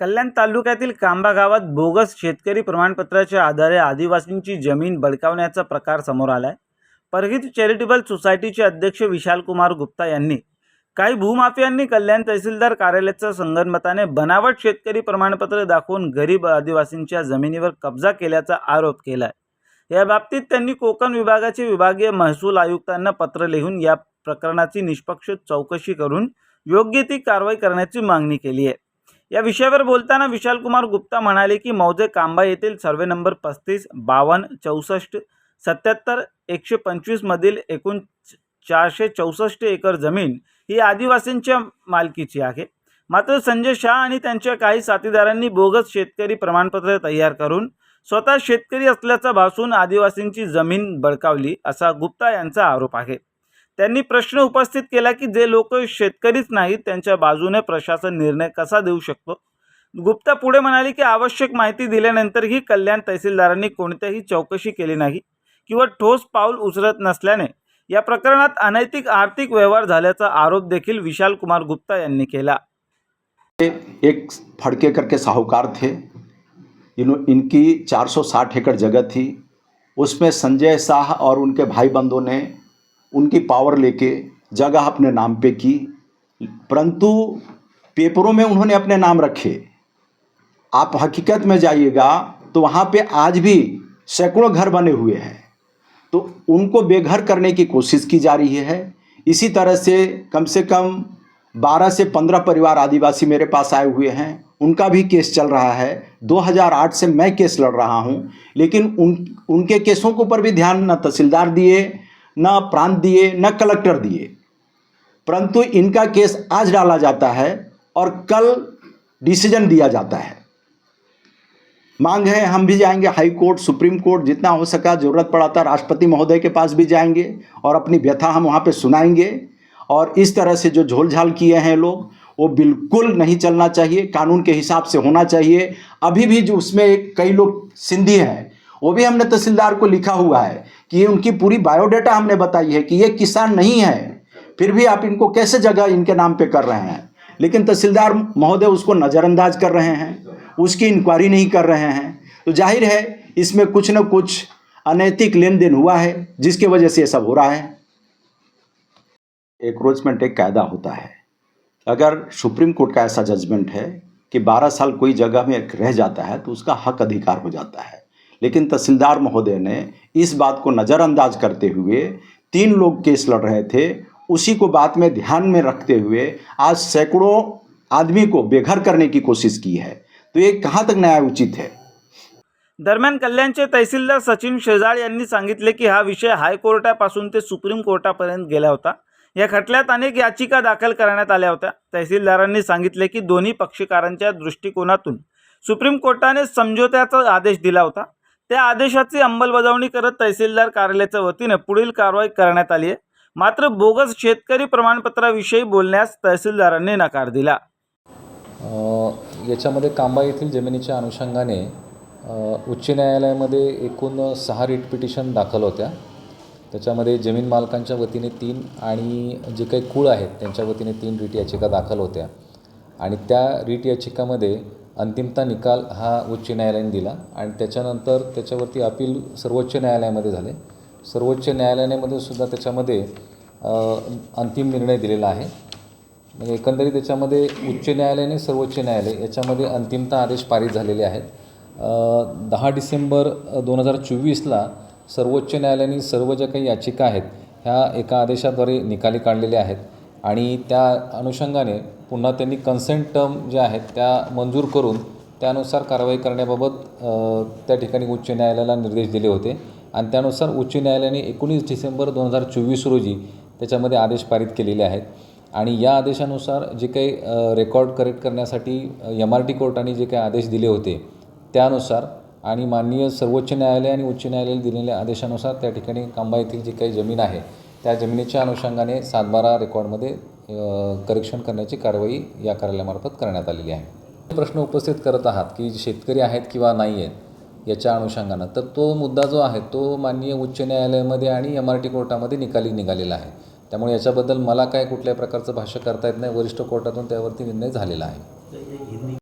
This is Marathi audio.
कल्याण तालुक्यातील कांबा गावात बोगस शेतकरी प्रमाणपत्राच्या आधारे आदिवासींची जमीन बडकावण्याचा प्रकार समोर आला आहे परगित चॅरिटेबल सोसायटीचे अध्यक्ष विशालकुमार गुप्ता यांनी काही भूमाफियांनी कल्याण तहसीलदार कार्यालयाच्या संगनमताने बनावट शेतकरी प्रमाणपत्र दाखवून गरीब आदिवासींच्या जमिनीवर कब्जा केल्याचा आरोप केला आहे या बाबतीत त्यांनी कोकण विभागाचे विभागीय महसूल आयुक्तांना पत्र लिहून या प्रकरणाची निष्पक्ष चौकशी करून योग्य ती कारवाई करण्याची मागणी केली आहे. या विषयावर बोलताना विशालकुमार गुप्ता म्हणाले की मौजे कांबा येथील सर्वे नंबर पस्तीस बावन्न चौसष्ट सत्याहत्तर एकशे पंचवीसमधील एकूण चारशे चौसष्ट एकर जमीन ही आदिवासींच्या मालकीची आहे. मात्र संजय शहा आणि त्यांच्या काही साथीदारांनी बोगस शेतकरी प्रमाणपत्र तयार करून स्वतः शेतकरी असल्याचा भासून आदिवासींची जमीन बळकावली असा गुप्ता यांचा आरोप आहे. त्यांनी प्रश्न उपस्थित केला की जे लोक शेतकरीच नाहीत त्यांच्या बाजूने प्रशासन निर्णय कसा देऊ शकतो? गुप्ता पुढे म्हणाले की आवश्यक माहिती दिल्यानंतरही कल्याण तहसीलदारांनी कोणत्याही चौकशी केली नाही किंवा ठोस पाऊल उचलत नसल्याने या प्रकरणात अनैतिक आर्थिक व्यवहार झाल्याचा आरोप देखील विशाल कुमार गुप्ता यांनी केला. एक फड़के करके साहूकार थे. इन्हों इनकी 460 एकड़ जगह थी. उसमें संजय शाह और उनके भाई बंधुओं ने उनकी पावर लेके जगह अपने नाम पे की। परंतु पेपरों में उन्होंने अपने नाम रखे। आप हकीकत में जाइएगा तो वहाँ पे आज भी सैकड़ों घर बने हुए हैं। तो उनको बेघर करने की कोशिश की जा रही है। इसी तरह से कम से कम 12 से 15 परिवार आदिवासी मेरे पास आए हुए हैं। उनका भी केस चल रहा है। 2008 से मैं केस लड़ रहा हूँ। लेकिन उन, उनके केसों के ऊपर भी ध्यान न तहसीलदार दिए। न प्रांत दिए, न कलेक्टर दिए। परंतु इनका केस आज डाला जाता है और कल डिसीज़न दिया जाता है। मांग है, हम भी जाएँगे, हाई कोर्ट, सुप्रीम कोर्ट, जितना हो सका, ज़रूरत पड़ा था, राष्ट्रपति महोदय के पास भी जाएँगे और अपनी व्यथा हम वहाँ पे सुनाएँगे। और इस तरह से जो झोलझाल किए हैं लोग, वो बिल्कुल नहीं चलना चाहिए, कानून के हिसाब से होना चाहिए। अभी भी जो उसमें कई लोग सिंधी हैं वो भी हमने तहसीलदार को लिखा हुआ है कि उनकी पूरी बायोडाटा हमने बताई है कि ये किसान नहीं है। फिर भी आप इनको कैसे जगह इनके नाम पे कर रहे हैं? लेकिन तहसीलदार महोदय उसको नज़रअंदाज कर रहे हैं, उसकी इंक्वायरी नहीं कर रहे हैं। तो ज़ाहिर है, इसमें कुछ न कुछ अनैतिक लेन देन हुआ है, जिसकी वजह से ये सब हो रहा है। एक्रोचमेंट एक कायदा होता है। अगर सुप्रीम कोर्ट का ऐसा जजमेंट है कि 12 साल कोई जगह में रह जाता है तो उसका हक अधिकार हो जाता है। लेकिन तहसीलदार महोदय ने इस बात को नज़रअंदाज करते हुए तीन लोग केस लड़ रहे थे। उसी को बात में ध्यान में रखते हुए आज सैकड़ों आदमी को बेघर करने की कोशिश की है। तो ये कहाँ तक न्याय उचित है? दरम्यान कल्याणचे तहसीलदार सचिन शेजाळ यांनी सांगितले की हा विषय हायकोर्टापासून ते सुप्रीम कोर्टापर्यंत गेला होता. या खटल्यात अनेक याचिका दाखल करण्यात आल्या होत्या. तहसीलदारांनी सांगितले की दोन्ही पक्षकारांच्या दृष्टिकोनातून सुप्रीम कोर्टाने समझोत्याचा आदेश दिला होता. त्या आदेशाची अंमलबजावणी करत तहसीलदार कार्यालयाच्या वतीने पुढील कारवाई करण्यात आली आहे. मात्र बोगस शेतकरी प्रमाणपत्राविषयी बोलण्यास तहसीलदारांनी नकार दिला. याच्यामध्ये कांबा येथील जमिनीच्या अनुषंगाने उच्च न्यायालयामध्ये एकूण सहा रिट पिटिशन दाखल होत्या. त्याच्यामध्ये जमीन मालकांच्या वतीने तीन आणि जे काही कुळ आहेत त्यांच्या वतीने तीन रिट याचिका दाखल होत्या. आणि त्या रिट याचिकामध्ये अंतिमता निकाल हा उच्च न्यायालयाने दिला आणि त्याच्यानंतर त्याच्यावरती अपील सर्वोच्च न्यायालयामध्ये झाले. सर्वोच्च न्यायालयामध्ये सुद्धा त्याच्यामध्ये अंतिम निर्णय दिलेला आहे. म्हणजे एकंदरीत त्याच्यामध्ये उच्च न्यायालयाने सर्वोच्च न्यायालय याच्यामध्ये अंतिमता आदेश पारित झालेले आहेत. दहा डिसेंबर दोन हजार चोवीसला सर्वोच्च न्यायालयाने सर्व ज्या काही याचिका आहेत ह्या एका आदेशाद्वारे निकाली काढलेल्या आहेत. आणि त्या अनुषंगाने पुन्हा त्यांनी कन्सेंट टर्म ज्या आहेत त्या मंजूर करून त्यानुसार कारवाई करण्याबाबत त्या ठिकाणी उच्च न्यायालयाला निर्देश दिले होते. आणि त्यानुसार उच्च न्यायालयाने एकोणीस डिसेंबर दोन हजार चोवीस रोजी त्याच्यामध्ये आदेश पारित केलेले आहेत. आणि या आदेशानुसार जे काही रेकॉर्ड करेक्ट करण्यासाठी एम आर टी कोर्टाने जे काही आदेश दिले होते त्यानुसार आणि माननीय सर्वोच्च न्यायालय आणि उच्च न्यायालयाने दिलेल्या आदेशानुसार त्या ठिकाणी कांबा येथील जी काही जमीन आहे त्या जमिनीच्या अनुषंगाने सातबारा रेकॉर्डमध्ये करेक्शन करण्याची कारवाई या कार्यालयामार्फत करण्यात आलेली आहे. प्रश्न उपस्थित करत आहात की शेतकरी आहेत किंवा नाही आहेत याच्या अनुषंगानं तर तो मुद्दा जो आहे तो माननीय उच्च न्यायालयामध्ये आणि एम आर टी कोर्टामध्ये निकाली निघालेला आहे. त्यामुळे याच्याबद्दल मला काय कुठल्याही प्रकारचं भाष्य करता येत नाही वरिष्ठ कोर्टातून त्यावरती निर्णय झालेला आहे.